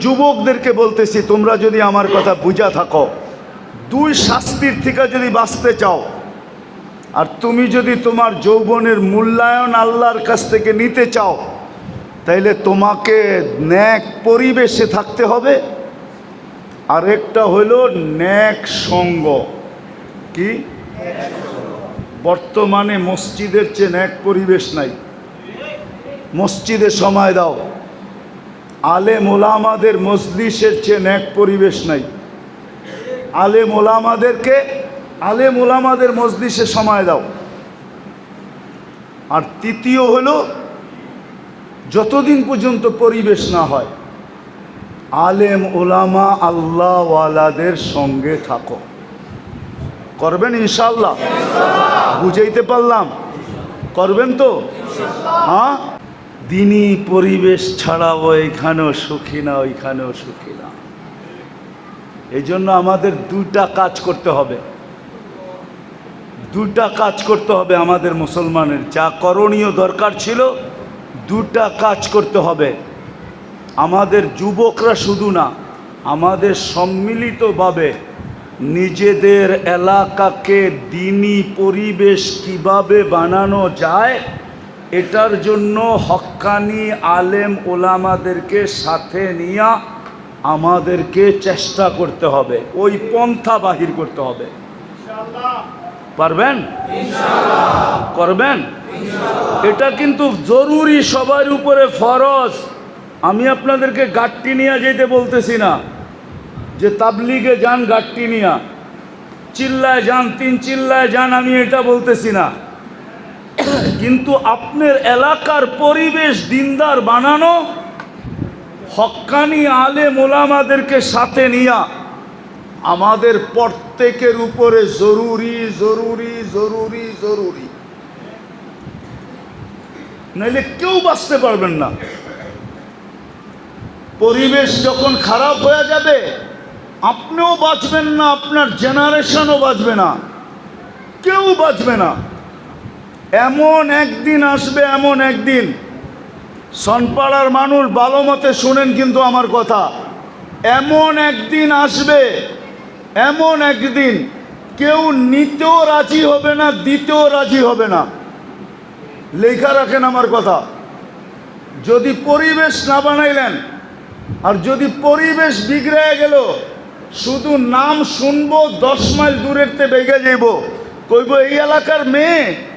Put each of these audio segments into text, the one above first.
যুবকদেরকে বলতেছি, তোমরা যদি আমার কথা বুঝা থাকো, দুই শাস্তির থেকে যদি বাঁচতে চাও, আর তুমি যদি তোমার যৌবনের মূল্যায়ন আল্লাহর কাছ থেকে নিতে চাও, তাইলে তোমাকে ন্যাক পরিবেশে থাকতে হবে। আরেকটা হলো ন্যাক সঙ্গ। কি? বর্তমানে মসজিদের চেয়ে ন্যাক পরিবেশ নাই। মসজিদে সময় দাও। আলেম মোলামাদের মজলিসের চেয়ে ন্যাক পরিবেশ নাই। আলেম ওলামাদেরকে আলে মোলামাদের মজলিসে সময় দাও। আর তৃতীয় হলো, যতদিন পর্যন্ত পরিবেশ না হয়, আলেম ওলামা আল্লাহওয়ালাদের সঙ্গে থাকো। করবেন ইনশাল্লাহ বুঝাইতে পারলাম? করবেন তো? হ্যাঁ? দিনই পরিবেশ ছাড়াও এখানেও সুখী না, ওইখানেও সুখী না। এই জন্য আমাদের দুটা কাজ করতে হবে। দুটা কাজ করতে হবে আমাদের মুসলমানের। যা করণীয় দরকার ছিল দুটা কাজ করতে হবে। আমাদের যুবকরা শুধু না, আমাদের সম্মিলিতভাবে নিজেদের এলাকাকে দিনী পরিবেশ কীভাবে বানানো যায় এটার জন্য হক্কানি আলেম ওলামাদেরকে সাথে নিয়ে আমাদেরকে চেষ্টা করতে হবে। ওই পন্থা বাহির করতে হবে। পারবেন? করবেন? এটা কিন্তু জরুরি সবার উপরে ফরজ। আমি আপনাদেরকে গাট্টি নিয়ে যেতে বলতেছি না। যে তাবলিগে যান গাট্টি নিয়া। চিল্লায় যান, তিন চিল্লায় যান, আমি এটা বলতেছি না। কিন্তু আপনার এলাকার পরিবেশ দিনদার বানানো হক্কানি আলে মোলামাদেরকে সাথে নিয়া আমাদের প্রত্যেকের উপরে জরুরি জরুরি জরুরি জরুরি। নাইলে কেউ বাঁচতে পারবেন না। পরিবেশ যখন খারাপ হয়ে যাবে, আপনিও বাঁচবেন না, আপনার জেনারেশনও বাঁচবে না। কেউ বাঁচবে না। এমন একদিন আসবে, এমন একদিন। সনপাড়ার মানুষ ভালো মতে শুনেন কিন্তু আমার কথা। এমন একদিন আসবে, এমন একদিন। কেউ নিতেও রাজি হবে না, দিতেও রাজি হবে না। লেখা রাখেন আমার কথা। যদি পরিবেশ না বানাইলেন, আর যদি পরিবেশ বিগড়ে গেল, শুধু নাম শুনব, দশ মাইল দূরের তে বেগে যাইব। কইব, এই এলাকার মেয়ে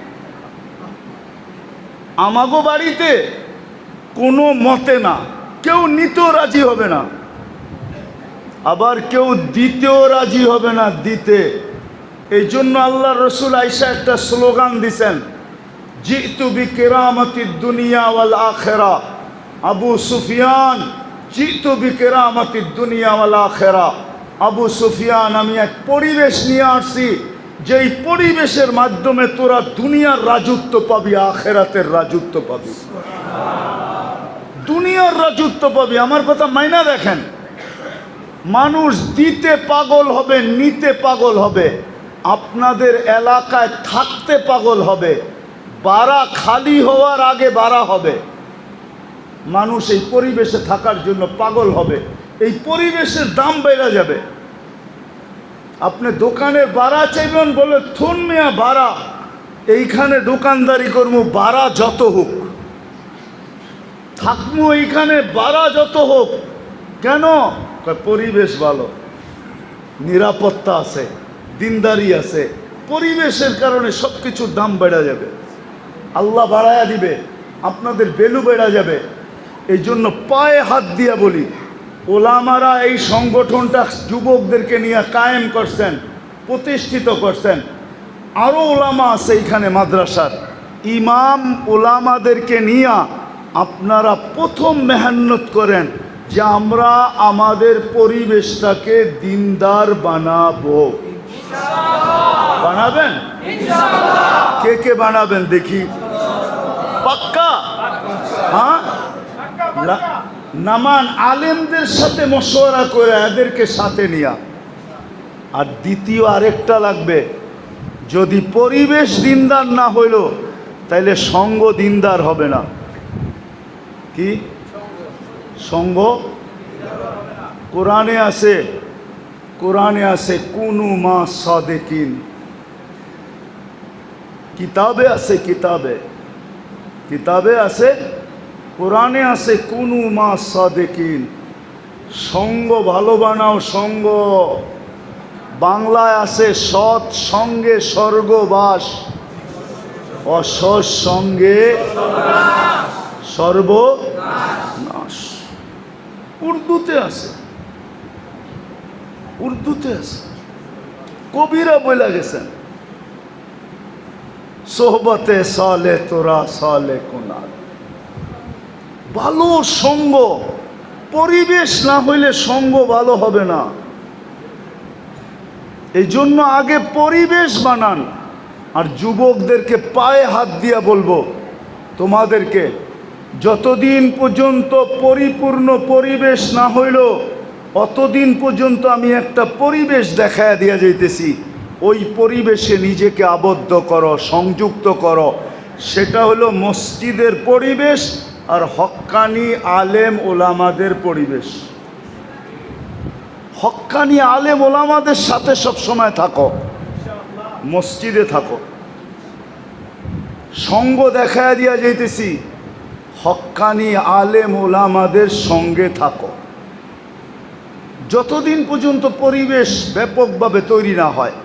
আমাগো বাড়িতে কোনো মতে না। কেউ নিতেও রাজি হবে না। আবার কেউ দিতেও রাজি হবে না দিতে। এই জন্য আল্লাহ রসুল আইসা একটা স্লোগান দিছেন, জিতু বি কেরামতি দুনিয়া ওয়াল আখেরা। আবু সুফিয়ান, জিতু বি কেরামতি দুনিয়া ওয়াল আখেরা। আবু সুফিয়ান, আমি এক পরিবেশ নিয়ে আসছি যেই পরিবেশের মাধ্যমে তোরা দুনিয়ার রাজত্ব পাবি, আখেরাতের রাজত্ব পাবি। দুনিয়ার রাজত্ব পাবি। আমার কথা মাইনা দেখেন মানুষ দিতে পাগল হবে, নিতে পাগল হবে। আপনাদের এলাকায় থাকতে পাগল হবে। বাড়া খালি হওয়ার আগে বাড়া হবে। মানুষ এই পরিবেশে থাকার জন্য পাগল হবে। এই পরিবেশের দাম বেড়ে যাবে। আপনি দোকানে বাড়া চাইবেন বলে থুন মিয়া বাড়া। এইখানে দোকানদারি করব বাড়া যত হোক। থাকব এইখানে, বাড়া যত হোক। কেন? পরিবেশ ভালো। নিরাপত্তা আছে, দিনদারি আছে। পরিবেশের কারণে সব কিছুর দাম বেড়া যাবে। আল্লাহ বাড়ায়া দিবে, আপনাদের বেলু বেড়া যাবে। এই জন্য পায়ে হাত দিয়া বলি ওলামারা এই সংগঠনটা যুবকদেরকে নিয়ে কায়েম করছেন, প্রতিষ্ঠিত করছেন। আরও ওলামা আছে এইখানে মাদ্রাসার। ইমাম ওলামাদেরকে নিয়ে আপনারা প্রথম মেহান্নত করেন যে আমরা আমাদের পরিবেশটাকে দিনদার বানাবো। বানাবেন? কে কে বানাবেন দেখি? পাক্কা? হ্যাঁ? নামান আলেমদের সাথে মশওয়ারা করে এদেরকে সাথে নিয়া। আর দ্বিতীয় আরেকটা লাগবে, যদি পরিবেশ দিনদার না হইল, তাইলে সঙ্গ দিনদার হবে না। কি? সঙ্গ কোরআনে আছে কোরআনে আছে, কুনু মা সাদেকিন। কিতাবে আছে, কিতাবে। কিতাবে আছে কোরআনে আছে, কুনু মা সাদেকিন। সঙ্গ ভালো বানাও, সঙ্গ। বাংলায় আছে, সৎ সঙ্গে স্বর্গবাস অসৎ সঙ্গে সর্বনাশ উর্দুতে আছে। উর্দুতে আছে। কবিরা বলে গেছেন। সোহবতে সালে তোরা সালে কোনাল। ভালো সঙ্গ। পরিবেশ না হইলে সঙ্গ ভালো হবে না। এই জন্য আগে পরিবেশ বানান। আর যুবকদেরকে পায়ে হাত দিয়া বলব, তোমাদেরকে যতদিন পর্যন্ত পরিপূর্ণ পরিবেশ না হইল, অতদিন পর্যন্ত আমি একটা পরিবেশ দেখায় দিয়া যাইতেছি। ওই পরিবেশে নিজেকে আবদ্ধ করো, সংযুক্ত করো। সেটা হলো মসজিদের পরিবেশ আর হক্কানি আলেম ওলামাদের পরিবেশ। হক্কানি আলেম ওলামাদের সাথে সব সময় থাকো, মসজিদে থাকো। সঙ্গ দেখায় দিয়া যাইতেছি, হক্কানি আলেম ওলামাদের সঙ্গে থাকো। যতদিন পর্যন্ত পরিবেশ ব্যাপকভাবে তৈরি না হয়,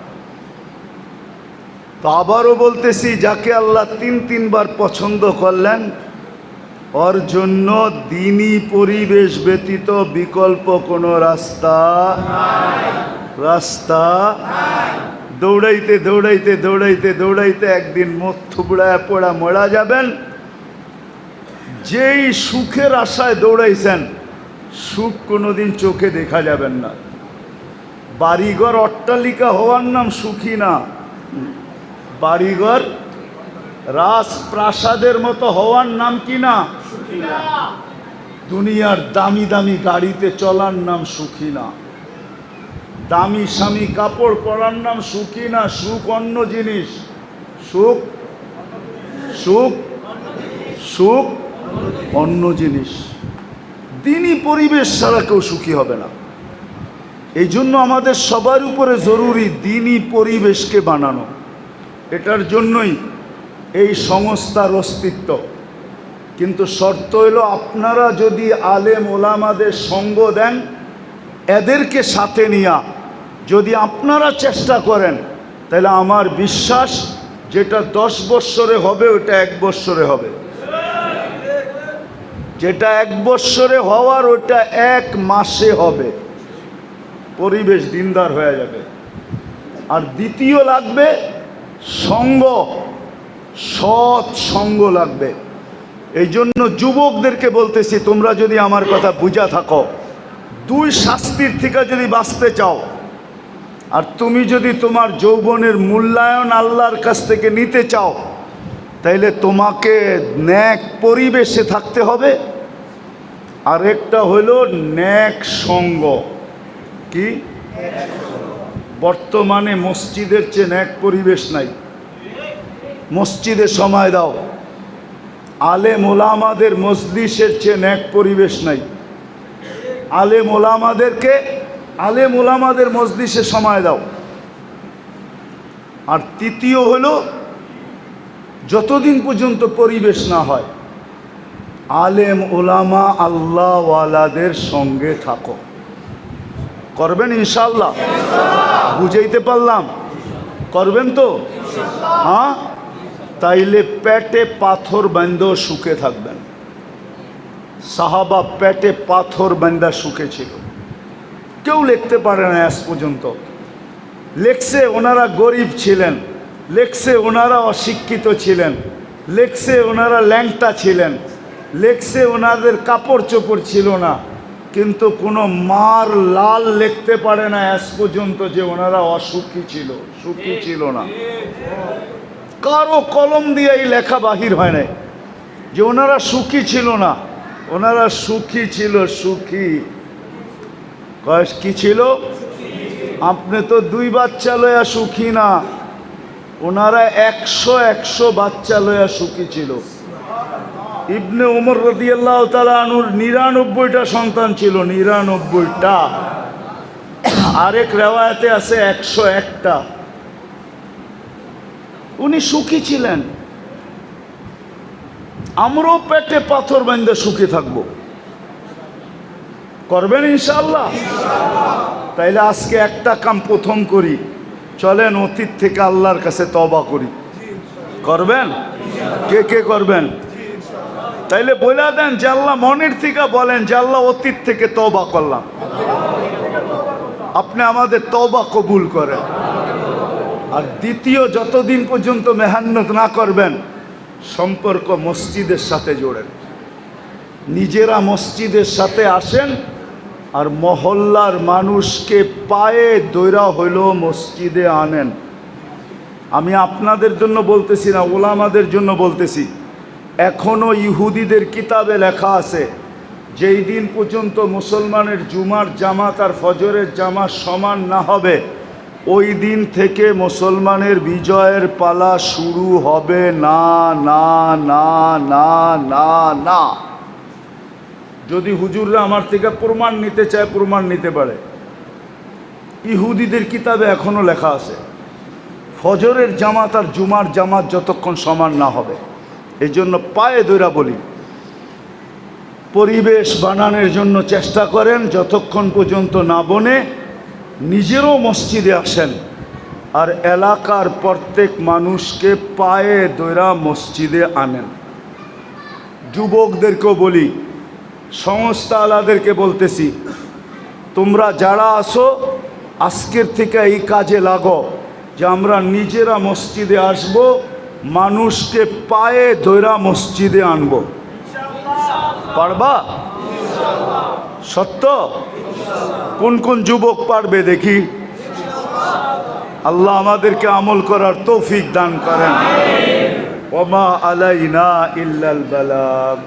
তো আবারও বলতেছি, যাকে আল্লাহ তিন তিনবার পছন্দ করলেন ওর জন্য দিনই পরিবেশ ব্যতীত বিকল্প কোনো রাস্তা রাস্তা দৌড়াইতে দৌড়াইতে দৌড়াইতে দৌড়াইতে একদিন মুখ থুবড়ায় পড়া মরা যাবেন। যেই সুখের আশায় দৌড়াইছেন, সুখ কোনোদিন চোখে দেখা যাবেন না। বাড়িঘর অট্টালিকা হওয়ার নাম সুখী না। বাড়িঘর রাজপ্রাসাদের মতো হওয়ার নাম কি না? দুনিয়ার দামি দামি গাড়িতে চলার নাম সুখী না দামি স্বামী কাপড় পরার নাম সুখী না সুখ অন্য জিনিস। সুখ সুখ সুখ অন্য জিনিস। দিনই পরিবেশ ছাড়া কেউ সুখী হবে না। এই জন্য আমাদের সবার উপরে জরুরি দিনই পরিবেশকে বানানো। এটার জন্যই এই সংস্থার অস্তিত্ব। কিন্তু শর্ত হলো আপনারা যদি আলেম ওলামাদের সঙ্গ দেন, এদেরকে সাথে নিয়া যদি আপনারা চেষ্টা করেন, তাহলে আমার বিশ্বাস যেটা দশ বৎসরে হবে, ওটা এক বৎসরে হবে। যেটা এক বৎসরে হওয়ার, ওটা এক মাসে হবে। পরিবেশ দিনদার হয়ে যাবে। আর দ্বিতীয় লাগবে সঙ্গ। সৎ সঙ্গ লাগবে। এই জন্য যুবকদেরকে বলতেছি, তোমরা যদি আমার কথা বুঝা থাকো, দুই শাস্তির থেকে যদি বাঁচতে চাও, আর তুমি যদি তোমার যৌবনের মূল্যায়ন আল্লাহর কাছ থেকে নিতে চাও, তাইলে তোমাকে ন্যাক পরিবেশে থাকতে হবে। আর একটা হলো ন্যাক সঙ্গ। কি? বর্তমানে মসজিদের চেয়ে ন্যাক পরিবেশ নাই। মসজিদে সময় দাও। আলেম ওলামাদের মজলিসের চেয়ে ন্যাক পরিবেশ নাই। আলেম ওলামাদেরকে আলে মোলামাদের মজলিসে সময় দাও। আর তৃতীয় হলো, যতদিন পর্যন্ত পরিবেশ না হয়, আলেম ওলামা আল্লাহওয়ালাদের সঙ্গে থাকো। করবেন ইনশাল্লাহ বুঝাইতে পারলাম? করবেন তো? হ্যাঁ? তাইলে পেটে পাথর বান্ধ সুখে থাকবেন। সাহাবা পেটে পাথর বান্ধা সুখে ছিল। কেউ লিখতে পারে না আজ পর্যন্ত। লেখছে ওনারা গরিব ছিলেন, লেখছে ওনারা অশিক্ষিত ছিলেন, লেখছে ওনারা ল্যাংটা ছিলেন, লেখছে ওনাদের কাপড় চোপড় ছিল না, কিন্তু কোনো মার লাল লিখতে পারে না আজ পর্যন্ত যে ওনারা অসুখী ছিল, সুখী ছিল না। কারও কলম দিয়ে এই লেখা বাহির হয় নাই। যে ওনারা সুখী ছিল না, ওনারা সুখী ছিল, সুখী। কয়েস, কি ছিল? আপনি তো দুই বাচ্চা লয়া সুখী না, ওনারা একশো একশো বাচ্চা লয়া সুখী ছিল। ইবনে উমর রদিয়াল্লাহ তালানুর নিরানব্বইটা সন্তান ছিল, নিরানব্বইটা। আরেক রেওয়ায়তে আছে একশো একটা। উনি সুখী ছিলেন। আমরাও পেটে পাথর বান্ধে সুখী থাকব। করবেন ইনশাল্লাহ তাইলে আজকে একটা কাম প্রথম করি। চলেন অতীত থেকে আল্লাহর কাছে তবা করি। করবেন? কে কে করবেন? তাইলে বলে দেন যে আল্লাহ মনের থেকে বলেন যে আল্লাহ অতীত থেকে তবা করলাম। আপনি আমাদের তবা কবুল করেন। আর দ্বিতীয় যতদিন পর্যন্ত মেহান্নত না করবেন, সম্পর্ক মসজিদের সাথে জোড়েন। নিজেরা মসজিদের সাথে আসেন আর মহল্লার মানুষকে পায়ে দৈরা হইল মসজিদে আনেন। আমি আপনাদের জন্য বলতেছি না, ওলামাদের জন্য বলতেছি। এখনও ইহুদিদের কিতাবে লেখা আছে, যেই দিন পর্যন্ত মুসলমানের জুমার জামাত আর ফজরের জামাত সমান না হবে ওই দিন থেকে মুসলমানের বিজয়ের পালা শুরু হবে না না না না না না। যদি হুজুররা আমার থেকে প্রমাণ নিতে চায়, প্রমাণ নিতে পারে। ইহুদিদের কিতাবে এখনও লেখা আছে, ফজরের জামাত আর জুমার জামাত যতক্ষণ সমান না হবে। এই জন্য পায়ে দৈরা বলি, পরিবেশ বানানোর জন্য চেষ্টা করেন, যতক্ষণ পর্যন্ত না বনে নিজেরও মসজিদে আসেন। আর এলাকার প্রত্যেক মানুষকে পায়ে দৈরা মসজিদে আনেন। যুবকদেরকেও বলি সংস্থা আলাদেরকে বলতেছি, তোমরা যারা আসো আজকের থেকে এই কাজে লাগো যে আমরা নিজেরা মসজিদে আসব, মানুষকে পায়ে ধৈরা মসজিদে আনব। পারবা? সত্য? কোন কোন যুবক পারবে দেখি? আল্লাহ আমাদেরকে আমল করার তৌফিক দান করেন। ওমা আলাইনা ইল্লাল বালাগ।